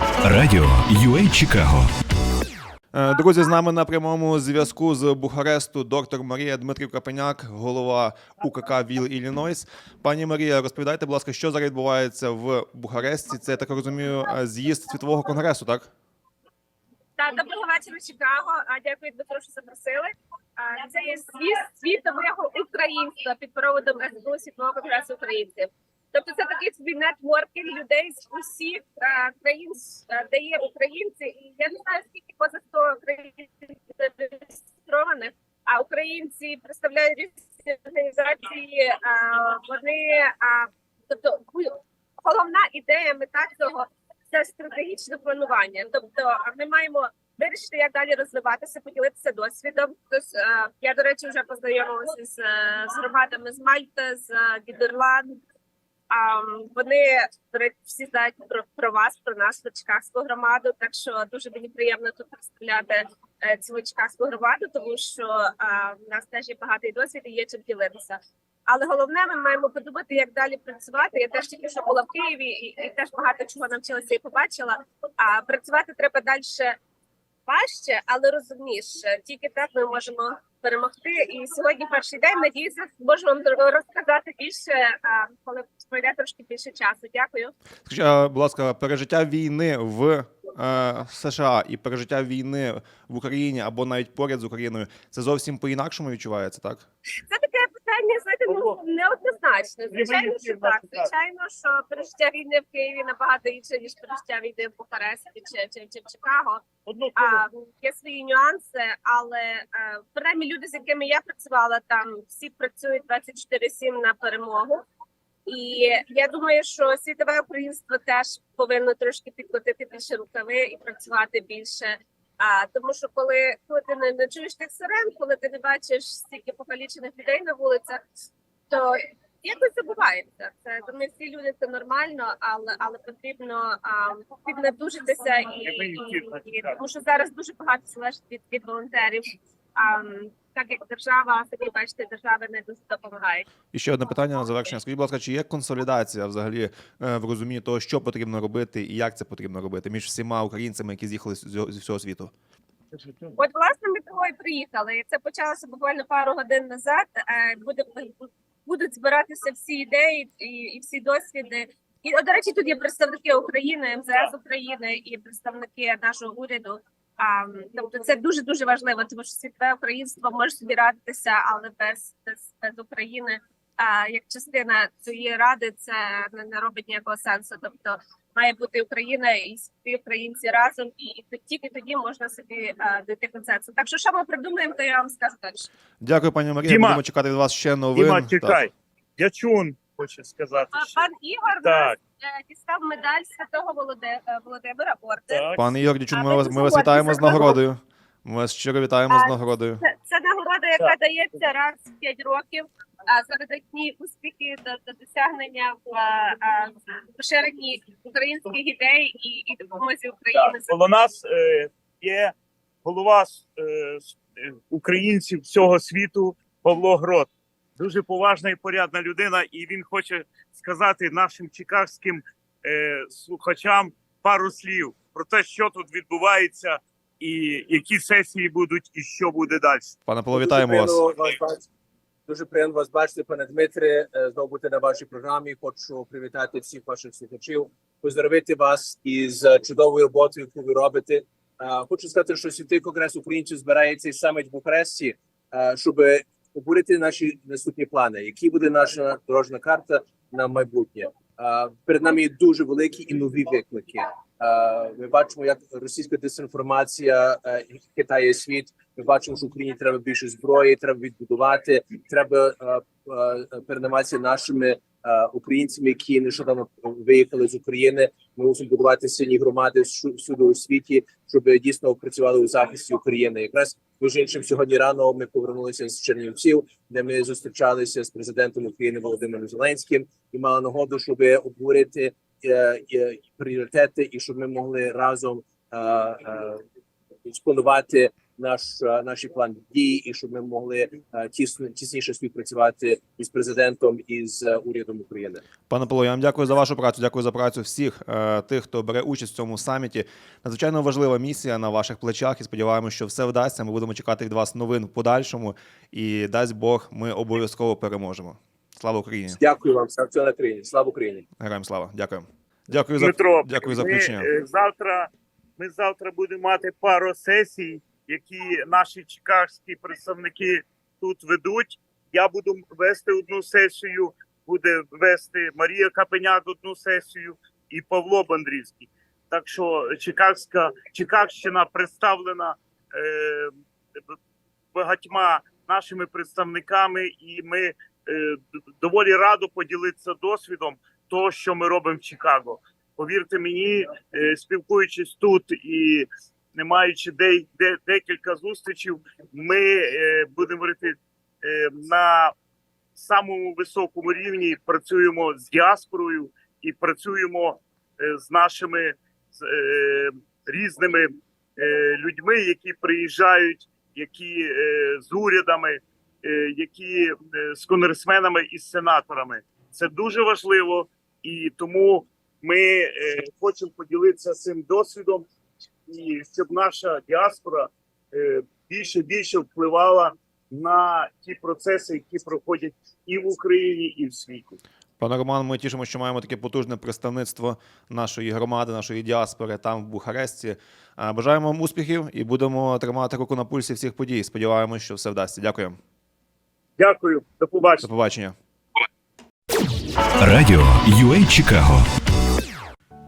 Радіо UA Чикаго. Е, Друзі, з нами на прямому зв'язку з Бухаресту доктор Марія Дмитрів Капеняк, голова УКК ВІЛ Іллінойс. Пані Марія, розповідайте, будь ласка, що зараз відбувається в Бухаресті? Це я так розумію, е, з'їзд світового конгресу, так? Так, доброго вечора, Чикаго. Дякую, Дмитро, що запросили. А, Це є з'їзд світового українства під проводом СБУ світового конгресу українців. Тобто це такий собі нетворкінг людей з усіх а, країн, а, де є українці. І я не знаю, скільки поза 100 країн зареєстрованих, а українці представляють різні організації. А, вони а, тобто головна ідея мета цього це стратегічне планування. Тобто, а ми маємо вирішити, як далі розвиватися, поділитися досвідом. Тож е, я до речі вже познайомилася з, е, з громадами з Мальти, з е, Нідерланд. Вони всі знають про, про вас, про нашу чикагську громаду. Так що дуже мені приємно тут представляти е, цю чикагську громаду, тому що в нас теж є багатий досвід і є чим ділитися. Але головне, ми маємо подумати, як далі працювати. Я теж тільки що була в Києві і, і теж багато чого навчилася і побачила. А працювати треба далі важче, але розумніше. Тільки так ми можемо перемогти. І сьогодні перший день. Надіюся, можу вам розказати більше, коли пройде трошки більше часу. Дякую. Скажіть, будь ласка, пережиття війни в США і пережиття війни в Україні або навіть поряд з Україною це зовсім по-інакшому відчувається, так? Це ну неоднозначне. Звичайно, що так. Звичайно, що пережиття війни в Києві набагато інше ніж пережиття війни в Бухаресті чи, чи, чи в Чикаго. А, є свої нюанси, але е, принаймні люди, з якими я працювала, там всі працюють 24-7 на перемогу. І я думаю, що світове українство теж повинно трошки підкотити більше рукави і працювати більше. А тому, що коли, коли ти не, не чуєш тих сирен, коли ти не бачиш стільки покалічених людей на вулицях, то якось забувається. Це не всі люди це нормально, але але потрібно а, піднадужитися і, і, і тому, що зараз дуже багато залежить від, від волонтерів. А, так як держава, самі бачите, держави не допомагають. І ще одне питання на завершення. Скажіть, будь ласка, чи є консолідація взагалі е, в розумінні того, що потрібно робити і як це потрібно робити між всіма українцями, які з'їхали з зі всього світу? От власне ми того і приїхали. Це почалося буквально пару годин назад. Е, Буде будуть збиратися всі ідеї і, і всі досвіди. І до речі, тут є представники України, МЗС України і представники нашого уряду. А, тобто це дуже дуже важливо, тому що світове українство може собі радитися, але без без, без України. А як частина цієї ради це не, не робить ніякого сенсу. Тобто має бути Україна і всі українці разом, і, тільки тоді можна собі а, дійти консенсусу. Так що що ми придумаємо, то я вам скажу далі. Дякую, пані Марія. Діма. Будемо чекати від вас ще новин. Діма, Так. чекай. Дячун хоче сказати. А, ще. Пан Ігор Так. нас е, дістав медаль святого Володе- е, Володимира орден. Так. Пане Ігор Дічун, ми вас ми вас вітаємо з нагородою. Ми вас щиро вітаємо А, з нагородою. Це, це нагорода, яка Так. дається раз в 5 років. А за видатні успіхи до, до досягнення в поширенні українських ідей і, і допомозі Україні. Так. Коло нас е, є голова е, е, українців всього світу Павло Грот. Дуже поважна і порядна людина, і він хоче сказати нашим чикагським е, слухачам пару слів про те, що тут відбувається, і які сесії будуть, і що буде далі. Пане Павло, вітаємо вас. Дуже приємно вас бачити, пане Дмитре. е, Знову бути на вашій програмі. Хочу привітати всіх ваших слухачів, поздоровити вас із е, чудовою роботою, яку ви робите. Е, Хочу сказати, що святий конгрес українців збирає цей саміт в Бухаресті, щоб обурити наші наступні плани. Які буде наша дорожна карта на майбутнє? Е, Перед нами є дуже великі і нові виклики. Е, Ми бачимо, як російська дезінформація китає хитає світ. Ми бачимо, що Україні треба більше зброї, треба відбудувати, треба е, е, перейматися нашими е, українцями, які нещодавно виїхали з України. Ми мусимо будувати сильні громади всю- всюди у світі, щоб дійсно працювали у захисті України. Якраз між іншим сьогодні рано ми повернулися з Чернівців, де ми зустрічалися з президентом України Володимиром Зеленським і мали нагоду, щоб обговорити е, е, пріоритети, і щоб ми могли разом спланувати наш е, наші план дій, і щоб ми могли е, тісно тісніше співпрацювати із президентом і з е, урядом України. Пане Павло, я вам дякую за вашу працю. Дякую за працю всіх тих, хто бере участь в цьому саміті. Надзвичайно важлива місія на ваших плечах. І сподіваємося, що все вдасться. Ми будемо чекати від вас новин в подальшому. І дасть Бог, ми обов'язково переможемо. Слава Україні! Дякую вам, на країні. Слава Україні. Героям слава! Дякую. Дякую за Дмитро, дякую за ми, включення. е, завтра. Ми завтра будемо мати пару сесій, які наші чикагські представники тут ведуть. Я буду вести одну сесію, буде вести Марія Капеняк одну сесію і Павло Бандрівський. Так що Чикагська Чикагщина представлена е, багатьма нашими представниками, і ми е, доволі радо поділитися досвідом того, що ми робимо в Чикаго. Повірте мені, е, спілкуючись тут і не маючи де, де, декілька зустрічей, ми е, будемо говорити е, на самому високому рівні. Працюємо з діаспорою і працюємо е, з нашими з, е, різними е, людьми, які приїжджають, які е, з урядами, е, які е, з конгресменами і з сенаторами. Це дуже важливо, і тому ми е, хочемо поділитися цим досвідом, і щоб наша діаспора е, більше більше впливала на ті процеси, які проходять і в Україні, і в світі. Пане Роман, ми тішимо, що маємо таке потужне представництво нашої громади, нашої діаспори там в Бухаресті. Е, Бажаємо вам успіхів і будемо тримати руку на пульсі всіх подій. Сподіваємось, що все вдасться. Дякую. Дякую, до До побачення. побачення. Радіо UA Чикаго.